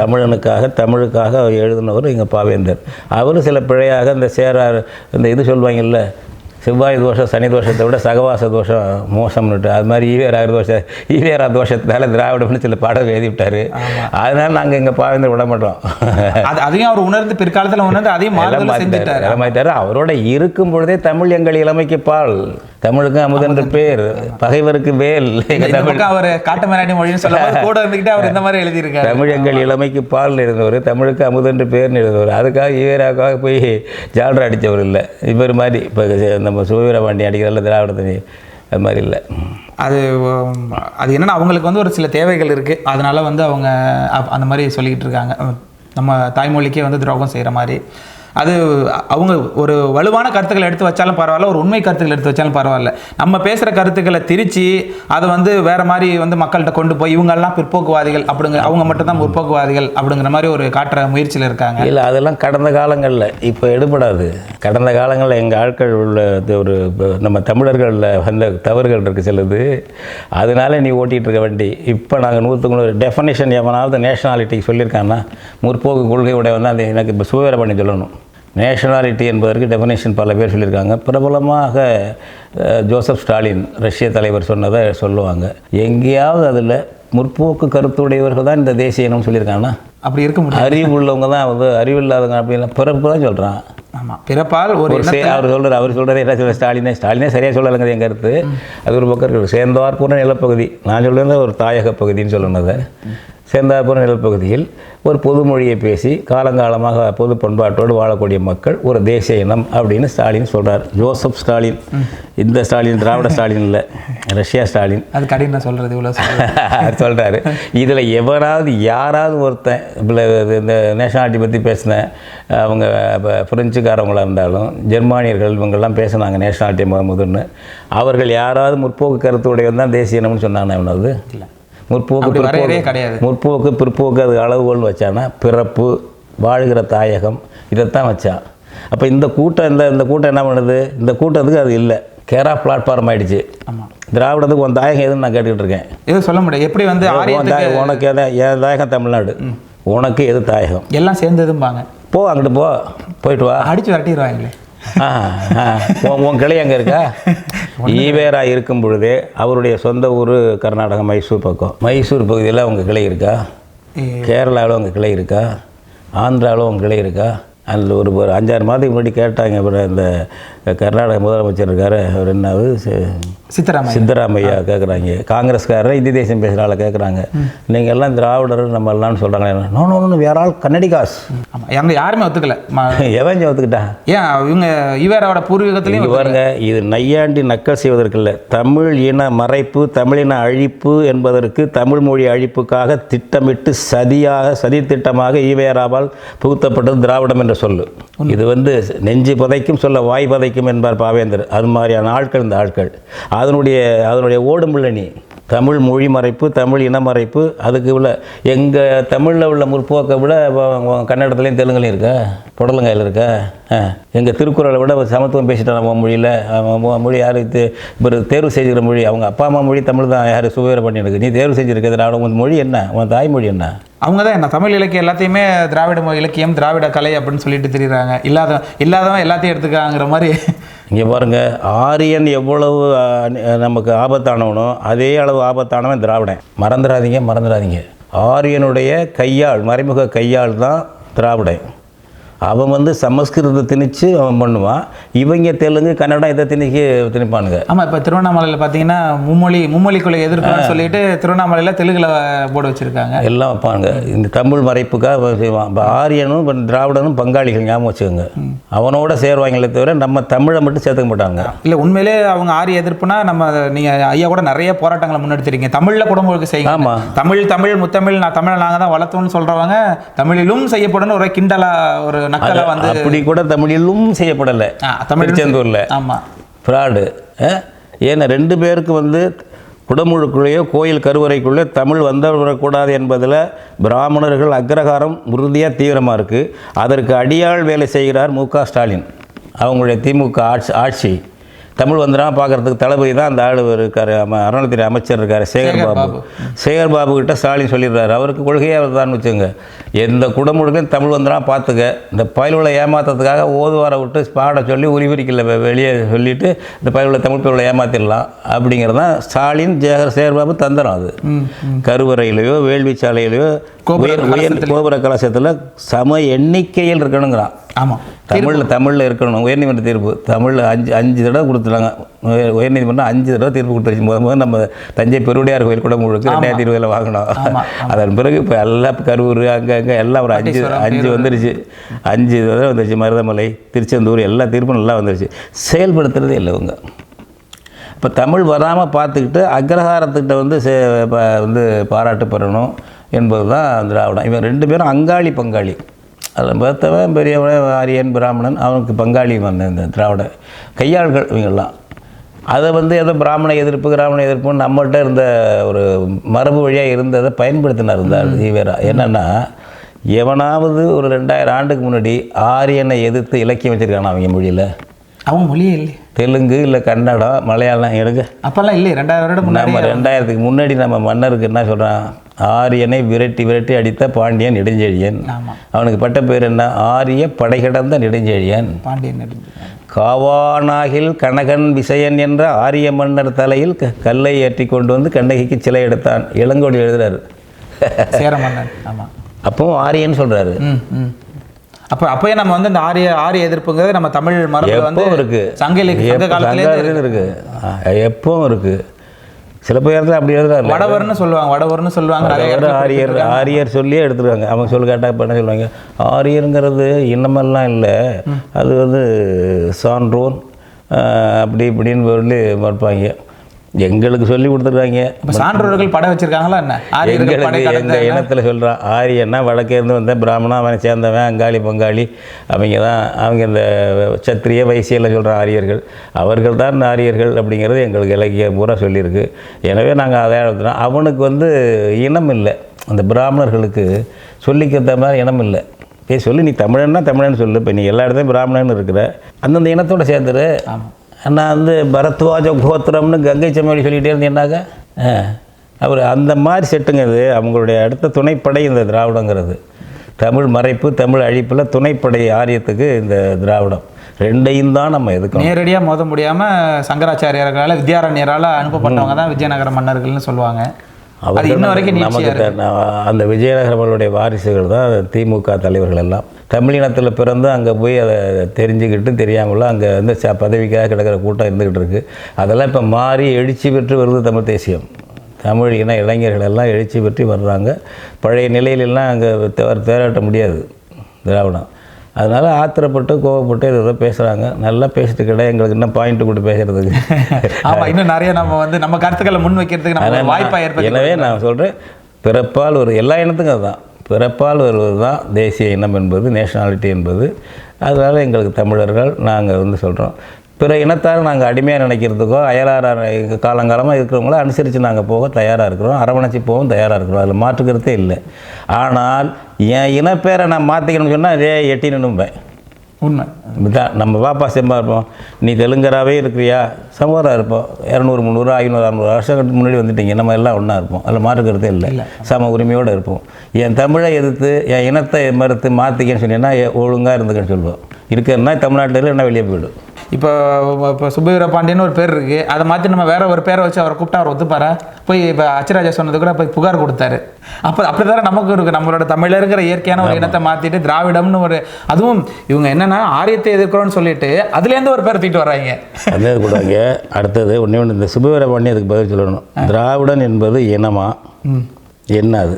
தமிழனுக்காக தமிழுக்காக எழுதினவர் எங்கள் பாவேந்தர். அவர் சில பிழையாக இந்த சேரார் இந்த இது சொல்லுவாங்கல்ல செவ்வாய் தோஷம் சனி தோஷத்தை விட சகவாச தோஷம் மோசம்னுட்டு. அது மாதிரி ஈவேரா தோஷ ஈவேரா தோஷத்தினால திராவிடம்னு சில பாடம் எழுதி விட்டார் அதனால நாங்கள் எங்கள் பாவேந்தர் விட மாட்டோம். அது அதையும் அவர் உணர்ந்து பிற்காலத்துல உணர்ந்து அதையும் இளமாயிட்டாரு அவரோட இருக்கும் பொழுதே தமிழ் எங்கள் இளமைக்கு பால். தமிழுக்கு அமுதென்று பேர் பகைவருக்கு வேல். அவர் காட்டு மராடி மொழின்னு சொல்ல கூட இருந்துகிட்டு அவர் இந்த மாதிரி எழுதியிருக்காரு. தமிழ் எங்கள் இளமைக்கு பால் இருந்தவர் தமிழுக்கு அமுதென்று பேர்னு எழுதுவார் அதுக்காக ஈவேராக்காக போய் ஜால்ரா அடித்தவர் இல்லை. இவர் மாதிரி இப்போ நம்ம சுவீர பாண்டி அடிக்கிறதில்ல திராவிடத்தை அது மாதிரி இல்லை. அது அது என்னன்னா அவங்களுக்கு வந்து ஒரு சில தேவைகள் இருக்கு. அதனால வந்து அவங்க அந்த மாதிரி சொல்லிக்கிட்டு இருக்காங்க. நம்ம தாய்மொழிக்கே வந்து துரோகம் செய்கிற மாதிரி. அது அவங்க ஒரு வலுவான கருத்துக்களை எடுத்து வச்சாலும் பரவாயில்ல ஒரு உண்மை கருத்துக்களை எடுத்து வச்சாலும் பரவாயில்ல. நம்ம பேசுகிற கருத்துக்களை திரிச்சு அதை வந்து வேறு மாதிரி வந்து மக்கள்கிட்ட கொண்டு போய் இவங்கெல்லாம் பிற்போக்குவாதிகள் அப்படிங்கிற அவங்க மட்டும்தான் முற்போக்குவாதிகள் அப்படிங்கிற மாதிரி ஒரு காட்டுற முயற்சியில் இருக்காங்க. இல்லை அதெல்லாம் கடந்த காலங்களில் இப்போ எடுபடாது. கடந்த காலங்களில் எங்கள் ஆட்கள் உள்ள இது ஒரு நம்ம தமிழர்களில் வந்த தவறுகள் இருக்குது சிலது. அதனால நீ ஓட்டிகிட்டு இருக்க வண்டி. இப்போ நாங்கள் நூற்றுக்கு நூறு டெஃபனேஷன் எவனாவது நேஷனாலிட்டி சொல்லியிருக்காங்கன்னா முற்போக்கு கொள்கை உடைய வந்து அந்த எனக்கு இப்போ சுவேர பண்ணி சொல்லணும். நேஷனாலிட்டி என்பதற்கு டெஃபனேஷன் பல பேர் சொல்லியிருக்காங்க. பிரபலமாக ஜோசப் ஸ்டாலின் ரஷ்ய தலைவர் சொன்னதை சொல்லுவாங்க. எங்கேயாவது அதில் முற்போக்கு கருத்துடையவர்கள் தான் இந்த தேசிய இனம் சொல்லியிருக்காங்கன்னா அப்படி இருக்க முடியும் அறிவு உள்ளவங்க தான் வந்து அறிவு இல்லாதவங்க அப்படின்னா பிறப்பு தான் சொல்கிறான் ஆமா பிறப்பால் ஒரு அவர் சொல்கிறார் அவர் சொல்கிறது என்ன சொல்ல ஸ்டாலினே ஸ்டாலினே சரியாக சொல்லலைங்க என் கருத்து. அது ஒரு பக்கம் இருக்குது சேர்ந்தார் பூர்ண நிலப்பகுதி. நான் சொல்கிறது ஒரு தாயக பகுதின்னு சொல்லணும் அதை. சேர்ந்தாப்புற நிலப்பகுதியில் ஒரு பொது மொழியை பேசி காலங்காலமாக பொது பண்பாட்டோடு வாழக்கூடிய மக்கள் ஒரு தேசிய இனம் அப்படின்னு ஸ்டாலின் சொல்றார். Joseph Stalin. இந்த ஸ்டாலின் திராவிட ஸ்டாலின் இல்லை. Russia Stalin. அது கடின சொல்றது இவ்வளோ சொல்கிறாரு இதில் எவராவது யாராவது ஒருத்தன் இந்த நேஷனாலிட்டி பற்றி பேசின அவங்க இப்போ பிரெஞ்சுக்காரவங்களாக இருந்தாலும் ஜெர்மானியர்கள் இவங்கெல்லாம் பேசுனாங்க நேஷனாலிட்டி முத முதன்னு. அவர்கள் யாராவது முற்போக்கு கருத்துடையவன் தான் தேசிய இனம்னு சொன்னாங்க அவனது இல்லை. முற்போக்கு பிற்போக்கு கிடையாது. முற்போக்கு பிற்போக்கு அது அளவுகோல்னு வச்சானா பிறப்பு வாழ்கிற தாயகம் இதைத்தான் வச்சான் அப்போ இந்த கூட்டம் இந்த இந்த கூட்டம் என்ன பண்ணுது? இந்த கூட்டத்துக்கு அது இல்லை. கேரா பிளாட்ஃபார்ம் ஆயிடுச்சு. ஆமாம் திராவிடத்துக்கு உன் தாயகம் எதுன்னு நான் கேட்டுக்கிட்டு இருக்கேன். எதுவும் சொல்ல முடியாது. எப்படி வந்து உன் ஆரியத்துக்கு தாய் உனக்கு எதை என் தாயகம் தமிழ்நாடு. உனக்கு எது தாயகம்? எல்லாம் சேர்ந்ததும்பாங்க. போ அங்கிட்டு போ. போயிட்டு வா. அடிச்சு விரட்டிடுவாங்களே. உன் உன் கிளை அங்கே இருக்கா? ஈவேரா இருக்கும் பொழுதே அவருடைய சொந்த ஊர் கர்நாடகா மைசூர் பக்கம். மைசூர் பகுதியில் உங்கள் கிளை இருக்கா? கேரளாவில் உங்கள் கிளை இருக்கா? ஆந்திராவில் உங்கள் கிளை இருக்கா? அதில் ஒரு ஒரு அஞ்சாறு மாதத்துக்கு முன்னாடி கேட்டாங்க அப்புறம் இந்த கர்நாடக முதலமைச்சர் இருக்காரு அவர் என்னது? சி- சித்தராமையா? சித்தராமையா கேட்குறாங்க காங்கிரஸ்காரர் இந்தி தேசம் பேசுகிறால கேட்குறாங்க நீங்கள் எல்லாம் திராவிடர் நம்ம எல்லாம்னு சொல்கிறாங்க நோ நோ நோ வேற ஆள் கன்னடிகாஸ் எங்க யாருமே ஒத்துக்கல. எவன் ஒத்துக்கிட்டான் ஏன் இவங்க ஈவேராவோட பூர்வீகத்துலேயும் பாருங்க இது நையாண்டி நக்கல் செய்வதற்கு இல்லை. தமிழ் இன மறைப்பு தமிழின அழிப்பு என்பதற்கு தமிழ் மொழி அழிப்புக்காக திட்டமிட்டு சதியாக சதி திட்டமாக ஈவேராவால் புகுத்தப்பட்டது திராவிடம் என்ற சொல்லு. இது வந்து நெஞ்சு புதைக்கும் சொல்ல வாய் புதைக்கும் என்பார் பாவேந்தர். அது மாதிரியான ஆட்கள் இந்த ஆட்கள். அதனுடைய அதனுடைய ஓடும் பிள்ளை தமிழ் மொழி மறைப்பு தமிழ் இனமறைப்பு அதுக்கு உள்ள எங்கள் தமிழில் உள்ள முற்போக்கை விட கன்னடத்துலேயும் தெலுங்குலையும் இருக்கா? புடலங்காயில் இருக்கா? எங்கள் திருக்குறளை விட சமத்துவம் பேசிட்டான் அவன் மொழியில்? மொழி யார்? இப்போ தேர்வு செய்கிற மொழி. அவங்க அப்பா அம்மா மொழி தமிழ் தான் யார்? சுவேர பண்ணியிருக்கு. நீ தேர்வு செஞ்சுருக்க திராவிட உன் மொழி என்ன? உன் தாய்மொழி என்ன? அவங்க தான் என்ன தமிழ் இலக்கியம் எல்லாத்தையுமே திராவிட இலக்கியம் திராவிட கலை அப்படின்னு சொல்லிட்டு தெரியுறாங்க. இல்லாத இல்லாதவன் எல்லாத்தையும் எடுத்துக்காங்கிற மாதிரி இங்கே பாருங்கள் ஆரியன் எவ்வளவு நமக்கு ஆபத்தானவனோ அதே அளவு ஆபத்தானவன் திராவிடன். மறந்துடாதீங்க மறந்துடாதீங்க. ஆரியனுடைய கையாள் மறைமுக கையாள் தான் திராவிடன். அவன் வந்து சமஸ்கிருதத்தை திணிச்சு அவன் பண்ணுவான். இவங்க தெலுங்கு கன்னடம் இதை திணிக்க திணிப்பானுங்க. ஆமா இப்போ திருவண்ணாமலையில் பார்த்தீங்கன்னா மும்மொழி மும்மொழி கொலை எதிர்ப்புன்னு சொல்லிட்டு திருவண்ணாமலையில் தெலுங்குல போர்டு வச்சிருக்காங்க. எல்லாம் வைப்பாங்க இந்த தமிழ் மறைப்புக்காக செய்வான். இப்போ ஆரியனும் இப்போ திராவிடனும் பங்காளிகள் ஞாபகம் வச்சுக்கோங்க. அவனோட சேருவாங்களே தவிர நம்ம தமிழை மட்டும் சேர்த்துக்க மாட்டாங்க இல்ல உண்மையிலே அவங்க ஆரிய எதிர்ப்புனா நம்ம நீங்க ஐயா கூட நிறைய போராட்டங்களை முன்னெடுத்திருக்கீங்க. தமிழ்ல கூட உங்களுக்கு செய்யுங்க. ஆமா. தமிழ் தமிழ் முத்தமிழ் நான் தமிழை நாங்க தான் வளர்த்தோம்னு சொல்றவங்க தமிழிலும் செய்யப்படும் ஒரு கிண்டலா ஒரு நக்கலா வந்து அப்படி கூட தமிழிலும் செய்யப்படலை. திருச்செந்தூரில். ஆமா. ஃப்ராடு. ஏன்னா ரெண்டு பேருக்கு வந்து குடமுழுக்குள்ளேயோ கோயில் கருவறைக்குள்ளே தமிழ் வந்துவிடக்கூடாது என்பதில் பிராமணர்கள் அக்ரஹாரம் உறுதியாக தீவிரமாக இருக்குது அதற்கு அடியாள் வேலை செய்கிறார் மு க ஸ்டாலின். அவங்களுடைய திமுக ஆட்சி ஆட்சி. தமிழ் வந்துடாம பார்க்கறதுக்கு தளபதி தான் அந்த ஆள் இருக்கார் அம அறநிலைத்துறை அமைச்சர் இருக்கார் சேகர் பாபு. சேகர் பாபு கிட்ட ஸ்டாலின் சொல்லிடுறாரு. அவருக்கு கொள்கையே அவர் தான் வச்சுங்க எந்த குடமுழுக்கும் தமிழ் வந்துடாம பார்த்துக்க. இந்த பயலுள்ள ஏமாத்துறதுக்காக ஓதுவார விட்டு பாட சொல்லி உரிவிரிக்கல வெளியே சொல்லிட்டு இந்த பயலுள்ள தமிழ் பயலுள்ள ஏமாத்திடலாம் அப்படிங்கிறது தான் ஸ்டாலின் ஜெகர் சேகர் பாபு தந்திரம் அது. கருவறையிலையோ வேள்வி சாலையிலையோ உயர் கோபுர கலசத்தில் சம எண்ணிக்கையில் இருக்கணுங்கிறான். ஆமா. தமிழில் தமிழில் இருக்கணும். உயர்நீதிமன்ற தீர்ப்பு. தமிழில் அஞ்சு அஞ்சு தடவை கொடுத்துட்டாங்க. உயர் உயர்நீதிமன்றம் அஞ்சு தடவை தீர்ப்பு கொடுத்துருச்சு. முத முதல்ல நம்ம தஞ்சை பெருவுடையார் கோயில் கூட முழுக்க ரெண்டாயிரத்தி இருபதில் வாங்கினோம். அதன் பிறகு இப்போ எல்லாம் கரூர் அங்கே அங்கே எல்லாம் ஒரு அஞ்சு அஞ்சு வந்துருச்சு. அஞ்சு தடவை வந்துருச்சு. மருதமலை திருச்செந்தூர் எல்லா தீர்ப்பும் நல்லா வந்துருச்சு. செயல்படுத்துறதே இல்லை இவங்க. இப்போ தமிழ் வராமல் பார்த்துக்கிட்டு அக்ரஹாரத்துக்கிட்ட வந்து சே வந்து பாராட்டு பெறணும் என்பது தான் திராவிடம் இவன் ரெண்டு பேரும் அங்காளி பங்காளி. அதில் பார்த்தவன் பெரியவன் ஆரியன் பிராமணன் அவனுக்கு பங்காளி வந்த இந்த திராவிட கையாள்கள் இவங்கெல்லாம். அதை வந்து ஏதோ பிராமண எதிர்ப்பு கிராமண எதிர்ப்புன்னு நம்மள்ட்ட இருந்த ஒரு மரபு வழியாக இருந்ததை பயன்படுத்தினார் இருந்தார் ஈவேரா. என்னென்னா எவனாவது ஒரு ரெண்டாயிரம் ஆண்டுக்கு முன்னாடி ஆரியனை எதிர்த்து இலக்கியம் வச்சுருக்கானா அவங்க மொழியில்? அவங்க மொழியே இல்லையே. தெலுங்கு இல்லை கன்னடம் மலையாளம் எடுங்க. அப்பெல்லாம் இல்லையே ரெண்டாயிரம் வருடம் நம்ம ரெண்டாயிரத்துக்கு முன்னாடி நம்ம மன்னருக்கு என்ன சொல்கிறான் ஆரியனை விரட்டி விரட்டி அடித்த பாண்டியன் நெடுஞ்செழியன். அவனுக்கு பட்ட பேர் என்ன? ஆரிய படைகிடந்த நெடுஞ்செழியன். பாண்டியன். காவானாகில் கனகன் விசயன் என்ற ஆரிய மன்னர் தலையில் கல்லை ஏற்றி கொண்டு வந்து கண்ணகிக்கு சிலை எடுத்தான். இளங்கோடி எழுதுறாரு. சேர மன்னன். ஆமா. அப்பவும் ஆரியன்னு ம் அப்போ அப்போயே நம்ம வந்து இந்த ஆரிய ஆரிய எதிர்ப்புங்கிறது நம்ம தமிழ் மரபுல வந்து இருக்கு. சங்க இலக்கிய இருக்கு. எப்பவும் இருக்கு. சில பேர் அப்படி எழுதுறாரு. வடவர்னு சொல்லுவாங்க வடவர்னு சொல்லுவாங்க ஆரியர் ஆரியர் சொல்லியே எடுத்துருவாங்க. அவங்க சொல்லி கேட்டால் இப்போ என்ன சொல்லுவாங்க? ஆரியருங்கிறது இன்னமெல்லாம் இல்லை. அது வந்து சான்றோன் அப்படி இப்படின்னு சொல்லி மறுப்பாங்க எங்களுக்கு சொல்லி கொடுத்துருக்காங்க. சான்றோர்கள் படை வச்சிருக்காங்களா என்ன? எங்களுக்கு எங்கள் இனத்தில் சொல்கிறான் ஆரியன்னா வடக்கே இருந்து வந்த பிராமணன் அவனை சேர்ந்தவன் அங்காளி பங்காளி அவங்க தான் அவங்க இந்த சத்திரிய வைசியெல்லாம் சொல்கிற ஆரியர்கள். அவர்கள் தான் ஆரியர்கள் அப்படிங்கிறது எங்களுக்கு இலக்கியம் பூரா சொல்லியிருக்கு. எனவே நாங்கள் அதை எழுதுறோம் அவனுக்கு வந்து இனம் இல்லை. அந்த பிராமணர்களுக்கு சொல்லிக்கிற மாதிரி இனம் இல்லை. ஏய் சொல்லி நீ தமிழன்னா தமிழன்னு சொல்லு. இப்போ நீ எல்லா இடத்துலையும் பிராமணன்னு இருக்கிற அந்தந்த இனத்தோட சேர்ந்துரு. நான் வந்து பரத்வாஜ கோத்திரம்னு கங்கை செம்மொழி சொல்லிகிட்டே இருந்தேன்னாக்க அவர் அந்த மாதிரி செட்டுங்க இது. அவங்களுடைய அடுத்த துணைப்படை இந்த திராவிடங்கிறது. தமிழ் மறைப்பு தமிழ் அழிப்பில் துணைப்படை ஆரியத்துக்கு இந்த திராவிடம். ரெண்டையும் தான் நம்ம எதுக்கு நேரடியாக மோத முடியாமல் சங்கராச்சாரியர்களால் வித்யாரண்யரால் அனுப்பப்பட்டவங்க தான் விஜயநகர மன்னர்கள்னு சொல்லுவாங்க. அது இன்ன வரைக்கும் நமக்கு அந்த விஜயநகரங்களுடைய வாரிசுகள் தான் திமுக தலைவர்கள் எல்லாம். தமிழினத்தில் பிறந்து அங்கே போய் அதை தெரிஞ்சுக்கிட்டு தெரியாமல அங்கே வந்து ச பதவிக்காக கிடக்கிற கூட்டம் இருந்துக்கிட்டு இருக்கு. அதெல்லாம் இப்போ மாறி எழுச்சி பெற்று வருது தமிழ் தேசியம். தமிழ் இன இளைஞர்கள் எல்லாம் எழுச்சி பெற்று வர்றாங்க. பழைய நிலையிலெல்லாம் அங்கே தேராட்ட முடியாது. திராவிடம். அதனால் ஆத்திரப்பட்டு கோவப்பட்டு ஏதோ பேசுகிறாங்க நல்லா பேசிட்டு கிடையாது எங்களுக்கு இன்னும் பாயிண்ட் கொடுத்து பேசுகிறதுக்கு ஆமா இன்னும் நிறைய நம்ம வந்து நம்ம கருத்துக்களை முன் வைக்கிறதுக்கு நம்ம ஒரு வாய்ப்பா ஏற்படுத்தி எனவே நான் சொல்கிறேன் பிறப்பால் ஒரு எல்லா இனத்துக்கும் அதுதான். பிறப்பால் வருவது தான் தேசிய இனம் என்பது நேஷனாலிட்டி என்பது. அதனால் எங்களுக்கு தமிழர்கள் நாங்கள் வந்து சொல்கிறோம் பிற இனத்தார் நாங்கள் அடிமையாக நினைக்கிறதுக்கோ அயலாராக காலங்காலமாக இருக்கிறவங்கள அனுசரித்து நாங்கள் போக தயாராக இருக்கிறோம். அரவணைச்சி போகவும் தயாராக இருக்கிறோம். அதில் மாற்றுக்கிறதே இல்லை. ஆனால் என் இனப்பேரை நான் மாற்றிக்கணும்னு சொன்னால் அதே எட்டி நின்றும்பேன் உண்மை. இதுதான் நம்ம பாப்பா செம்பா இருப்போம். நீ தெலுங்கராகவே இருக்கிறியா? சமூகராக இருப்போம். இரநூறு முந்நூறு ஐநூறு அறநூறு வருஷத்துக்கு முன்னாடி வந்துட்டீங்க. நம்ம எல்லாம் ஒன்றா இருப்போம். அதில் மாற்றுக்கிறதே இல்லை. சம உரிமையோடு இருப்போம். என் தமிழை எதிர்த்து என் இனத்தை மறுத்து மாற்றிக்கன்னு சொன்னீங்கன்னா ஒழுங்காக இருந்துக்கன்னு சொல்லுவோம். இருக்கிறன்னா தமிழ்நாட்டில் என்ன வெளியே போயிடும்? இப்போ இப்போ சுப்பவீர பாண்டியன் ஒரு பேர் இருக்கு. அதை மாற்றி நம்ம வேற ஒரு பேரை வச்சு அவரை கூப்பிட்டா அவர் ஒத்துப்பாரா? போய் இப்போ அச்சராஜா சொன்னது கூட போய் புகார் கொடுத்தாரு. அப்போ அப்படி தானே நமக்கு இருக்கு? நம்மளோட தமிழ்ல இருக்கிற இயற்கையான ஒரு இனத்தை மாற்றிட்டு திராவிடம்னு ஒரு அதுவும் இவங்க என்னன்னா ஆரியத்தை எதிர்க்கிறோம்னு சொல்லிட்டு அதுலேருந்து ஒரு பேர் தூக்கிட்டு வர்றாங்க அதே கூடாங்க அடுத்தது ஒன்றே ஒன்று இந்த சுபவீர பண்ணி அதுக்கு பதில் சொல்லணும். திராவிடன் என்பது இனமா? என்ன அது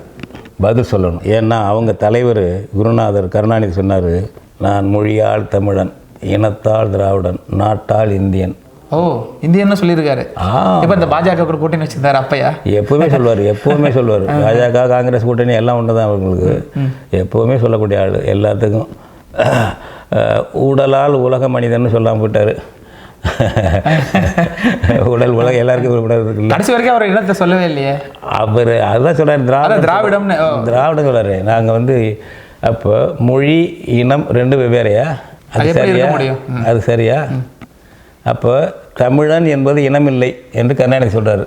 பதில் சொல்லணும். ஏன்னா அவங்க தலைவர் குருநாதர் கருணாநிதி சொன்னார் நான் மொழியால் தமிழன். இனத்தால் திராவிடன் நாட்டால் இந்தியன். ஓ இந்தியன்னு சொல்லியிருக்காரு. இப்போ இந்த பாஜக கூட கூட்டணி வச்சிருந்தாரு அப்பையா? எப்பவுமே சொல்லுவார் எப்பவுமே சொல்லுவார். பாஜக காங்கிரஸ் கூட்டணி எல்லாம் ஒன்று தான் அவங்களுக்கு எப்பவுமே சொல்லக்கூடிய ஆள் எல்லாத்துக்கும். உடலால் உலக மனிதன்னு சொல்லாமல் போயிட்டார். உடல் உலக எல்லாருக்கும் இருக்குல்ல கடைசி வரைக்கும் அவர் இனத்தை சொல்லவே இல்லையே. அவர் அதுதான் சொல்கிறார் அதான் திராவிட திராவிடம்னு. திராவிடம் சொல்கிறாரு நாங்கள் வந்து அப்போ மொழி இனம் ரெண்டு வெவ்வேறையா? அது சரியா? அது சரியா? அப்போ தமிழன் என்பது இனமில்லை என்று கருணாநிதி சொல்கிறாரு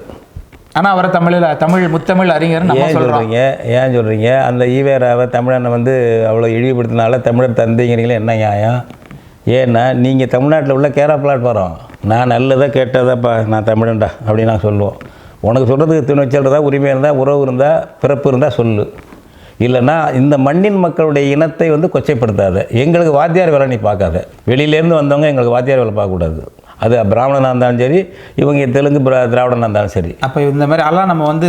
ஆனா அவரை தமிழில் தமிழ் முத்தமிழ் அறிஞர் ஏன் சொல்கிறீங்க ஏன் சொல்கிறீங்க அந்த ஈவேராவை தமிழனை வந்து அவ்வளோ இழிவுபடுத்தினால தமிழர் தந்தைங்கிறீங்களே என்ன நியாயம்? ஏன்னா நீங்கள் தமிழ்நாட்டில் உள்ள கேரா பிளாட்ஃபாரம். நான் நல்லதா கேட்டதாப்பா நான் தமிழன்டா அப்படின்னு நான் சொல்லுவோம். உனக்கு சொல்கிறதுக்கு துணிச்சல் இருந்தால் உரிமை இருந்தால் உறவு இருந்தால் பிறப்பு இருந்தால் சொல்லு. இல்லைன்னா இந்த மண்ணின் மக்களுடைய இனத்தை வந்து கொச்சைப்படுத்தாத எங்களுக்கு வாத்தியார் வேலை நீ பார்க்காத. வெளியிலேருந்து வந்தவங்க எங்களுக்கு வாத்தியார் வேலை பார்க்கக்கூடாது. அது பிராமணனாக இருந்தாலும் சரி இவங்க தெலுங்கு பிரா திராவிடனாக இருந்தாலும் சரி. அப்போ இந்த மாதிரி எல்லாம் நம்ம வந்து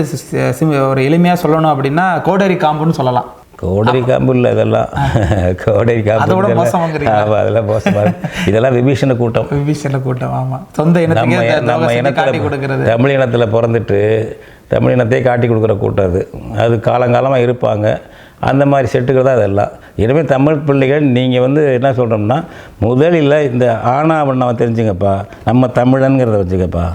ஒரு எளிமையா சொல்லணும் அப்படின்னா கோடரி காம்புன்னு சொல்லலாம். கோடரி காம்பு இல்லை இதெல்லாம். கோடரி காம்பு அதெல்லாம் மோசமாக இதெல்லாம் விபீஷண கூட்டம். விபீஷண கூட்டம் ஆமா. சொந்த இனத்துக்கே நம்ம இனத்தில் தமிழ் இனத்தில் பிறந்துட்டு தமிழ் இனத்தையே காட்டி கொடுக்குற கூட்டம் அது. அது காலங்காலமாக இருப்பாங்க. அந்த மாதிரி செட்டுகள் தான் அதெல்லாம் இனிமேல் தமிழ் பிள்ளைகள் நீங்கள் வந்து என்ன சொல்கிறோம்னா முதலில் இந்த ஆணாவண்ணாவை தெரிஞ்சுங்கப்பா. நம்ம தமிழனுங்கிறத வச்சுக்கப்பா.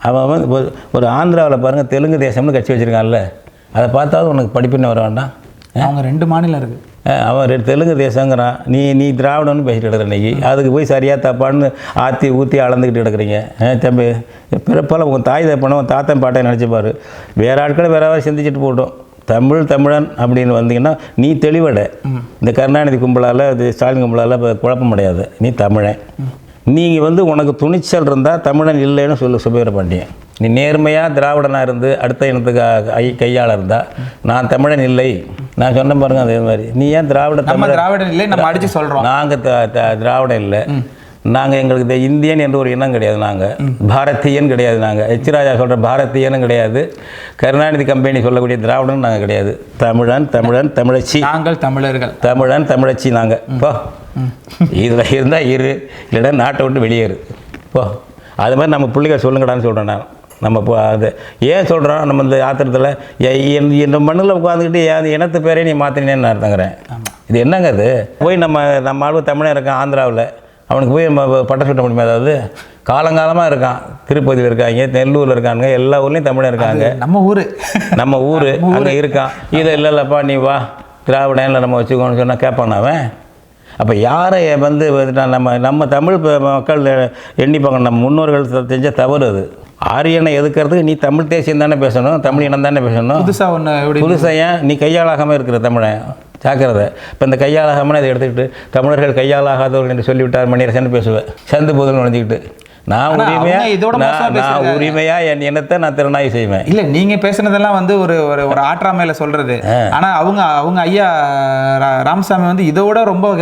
அவன் வந்து ஒரு- ஒரு ஆந்திராவில் பாருங்கள் தெலுங்கு தேசம்னு கட்சி வச்சுருக்கான்ல. அதை பார்த்தாவது உனக்கு படிப்புன்னு வர வேண்டாம் அவங்க ரெண்டு மாநிலம் இருக்கு. அஹ் அவன் ரெ- தெலுங்கு தேசங்கிறான். நீ நீ திராவிடம்னு பேசிட்டு கிடக்குற இன்னைக்கு. அதுக்கு போய் சரியா தப்பான்னு ஆற்றி ஊற்றி அளந்துக்கிட்டு கிடக்குறீங்க. தம்பி பிறப்பால் உங்கள் தாய் தப்பான உன் தாத்தன் பாட்டை நினச்சிப்பாரு. வேற ஆட்களை வேற யாராவது சிந்திச்சுட்டு போட்டோம் தமிழ் தமிழன் அப்படின்னு வந்தீங்கன்னா நீ தெளிவடை. இந்த கருணாநிதி கும்பலால் இது ஸ்டாலின் கும்பலால் இப்போ குழப்பம் அடையாது. நீ தமிழன். நீங்கள் வந்து உனக்கு துணிச்சல் இருந்தால் தமிழன் இல்லைன்னு சொல்லு சுபீர பாண்டியன். நீ நேர்மையாக திராவிடனாக இருந்து அடுத்த இனத்துக்கு ஐ கையாள இருந்தா நான் தமிழன் இல்லை. நான் சொன்ன பாருங்க அதே மாதிரி. நீ ஏன் திராவிட தமிழன் திராவிடன் இல்லை நம்ம அடிச்சு சொல்றோம். நாங்கள் திராவிடம் இல்லை. நாங்கள் எங்களுக்கு இந்த இந்தியன் என்ற ஒரு இனம் கிடையாது நாங்கள் பாரதியன் கிடையாது நாங்கள் எச் ராஜா சொல்கிற பாரதியனும் கிடையாது. கருணாநிதி கம்பெனி சொல்லக்கூடிய திராவிடன் நாங்கள் கிடையாது. தமிழன் தமிழன் தமிழச்சி. நாங்கள் தமிழர்கள். தமிழன் தமிழச்சி நாங்கள் போ. இதில் இருந்தால் இரு. இல்லைன்னா நாட்டை விட்டு வெளியேறு. போ. அது மாதிரி நம்ம பிள்ளைகள் சொல்லுங்கடான்னு சொல்கிறேன் நான். நம்ம இப்போ அது ஏன் சொல்கிறோம் நம்ம இந்த ஆத்திரத்தில் இந்த மண்ணில் உட்காந்துக்கிட்டு என் இனத்து பேரே நீ மாற்றினேன்னு அர்த்தங்கிறேன். இது என்னங்க அது போய் நம்ம நம்ம ஆளு தமிழன் இருக்கான் ஆந்திராவில். அவனுக்கு போய் நம்ம பட்டம் சுட்ட முடியுமா? அதாவது காலங்காலமாக இருக்கான். திருப்பதியில் இருக்காங்க நெல்லூரில் இருக்காங்க எல்லா ஊர்லேயும் தமிழன் இருக்காங்க. நம்ம ஊரு. நம்ம ஊர் அங்கே இருக்கான். இதை இல்லை இல்லைப்பா நீ வா. திராவிடனில் நம்ம வச்சுக்கோன்னு சொன்னால் கேட்பான் அவன்? அப்போ யாரை வந்து நம்ம நம்ம தமிழ் மக்கள் எண்ணிப்பாங்க. நம்ம முன்னோர்கள் செஞ்ச தவறு அது. ஆரியனை எதுக்கிறதுக்கு நீ தமிழ் தேசியம் தானே பேசணும் தமிழ் இனம் தானே பேசணும்? புதுசா ஒண்ணு எப்படி புதுசாக ஏன் நீ கையாளாகாமல் இருக்கிற தமிழன் ஜாக்கிரதை. இப்போ இந்த கையாளாகாமல் இதை எடுத்துக்கிட்டு தமிழர்கள் கையாளாகாதவர்கள் என்று சொல்லிவிட்டார் மணியரசன் பேசுவேன் சந்து போதும் நுழைஞ்சிக்கிட்டு நான் உரிமையா இதோட நான். உரிமையா என் இனத்தை நான் திறனாய் செய்வேன். இல்ல நீங்க பேசுனதெல்லாம் வந்து ஒரு ஒரு ஒரு ஆற்றாமையில சொல்றது. ஆனா அவங்க அவங்க ஐயா ராமசாமி வந்து இதோட ரொம்ப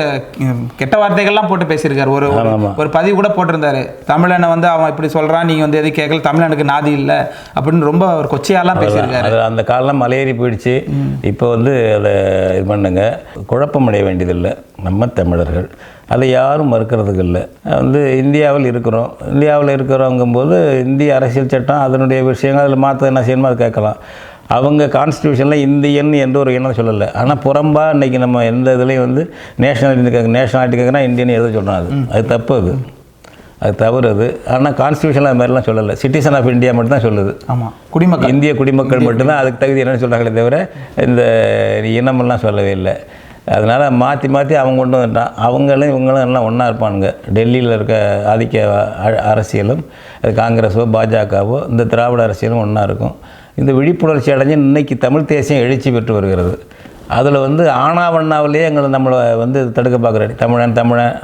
கெட்ட வார்த்தைகள்லாம் போட்டு பேசியிருக்காரு. ஒரு ஒரு- பதிவு கூட போட்டிருந்தாரு. தமிழனை வந்து அவன் இப்படி சொல்றான் நீங்க வந்து எது கேட்கல தமிழனுக்கு நாதி இல்ல அப்படின்னு ரொம்ப ஒரு கொச்சையாலாம் பேசியிருக்காரு. அந்த காலம் மலையேறி போயிடுச்சு. இப்போ வந்து அதை இது பண்ணுங்க. குழப்பமடைய வேண்டியதில்லை. நம்ம தமிழர்கள். அதை யாரும் மறுக்கிறதுக்கு இல்லை. வந்து இந்தியாவில் இருக்கிறோம். இந்தியாவில் இருக்கிறோங்கும்போது இந்திய அரசியல் சட்டம் அதனுடைய விஷயங்கள் அதில் மாற்ற என்ன செய்யணுமோ அது கேட்கலாம். அவங்க கான்ஸ்டியூஷனில் இந்தியன் என்ற ஒரு இனம் சொல்லலை. ஆனால் புறம்பா இன்னைக்கு நம்ம எந்த இதுலேயும் வந்து நேஷனாலிட்டி நேஷனாலிட்டி கேட்குறா இந்தியன் எதை சொல்கிறோம் அது அது தப்பு அது. அது தவறு அது. ஆனால் கான்ஸ்டியூஷனில் அது மாதிரிலாம் சொல்லலை. சிட்டிசன் ஆஃப் இந்தியா மட்டும் தான் சொல்லுது. ஆமா. குடிமக்கள். இந்திய குடிமக்கள் மட்டும்தான் அதுக்கு தகுதி என்னன்னு சொல்கிறாங்களே தவிர இந்த இனமெல்லாம் சொல்லவே இல்லை. அதனால் மாற்றி மாற்றி அவங்க கொண்டு வந்துட்டான். அவங்களும் இவங்களும் எல்லாம் ஒன்றா இருப்பானுங்க. டெல்லியில் இருக்க ஆதிக்க அ- அரசியலும் அது காங்கிரஸோ பாஜகவோ இந்த திராவிட அரசியலும் ஒன்றா இருக்கும். இந்த விழிப்புணர்ச்சி அடைஞ்சு இன்னைக்கு தமிழ் தேசியம் எழுச்சி பெற்று வருகிறது. அதில் வந்து ஆனாவண்ணாவிலேயே எங்களை நம்மளை வந்து தடுக்க பார்க்குறாரு தமிழன் தமிழன்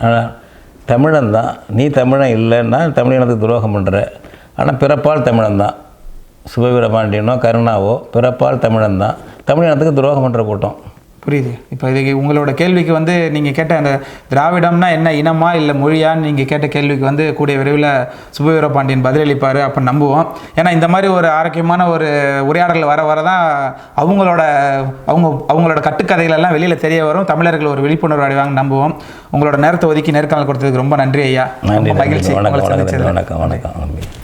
தமிழன் தான். நீ தமிழன் இல்லைன்னா தமிழினத்துக்கு துரோகம் பண்ணுற ஆனால் பிறப்பால் தமிழன் தான். சுபவீரபாண்டியனோ கருணாவோ பிறப்பால் தமிழன் தான். தமிழினத்துக்கு துரோகம் பண்ணுற கூட்டம். புரியுது. இப்போ இதுக்கு உங்களோட கேள்விக்கு வந்து நீங்கள் கேட்ட அந்த திராவிடம்னா என்ன இனமா இல்லை மொழியான்னு நீங்கள் கேட்ட கேள்விக்கு வந்து கூடிய விரைவில் சுபவீர பாண்டியன் பதிலளிப்பார் அப்போ நம்புவோம். ஏன்னா இந்த மாதிரி ஒரு ஆரோக்கியமான ஒரு உரையாடல் வர வர தான் அவங்களோட அவங்க அவங்களோட கட்டுக்கதைகள் எல்லாம் வெளியில் தெரிய வரும். தமிழர்கள் ஒரு விழிப்புணர்வு அடைவாங்க நம்புவோம். உங்களோட நேரத்தை ஒதுக்கி நேர்காணல் கொடுத்ததுக்கு ரொம்ப நன்றி ஐயா. மகிழ்ச்சி. வணக்கம் வணக்கம் வணக்கம்.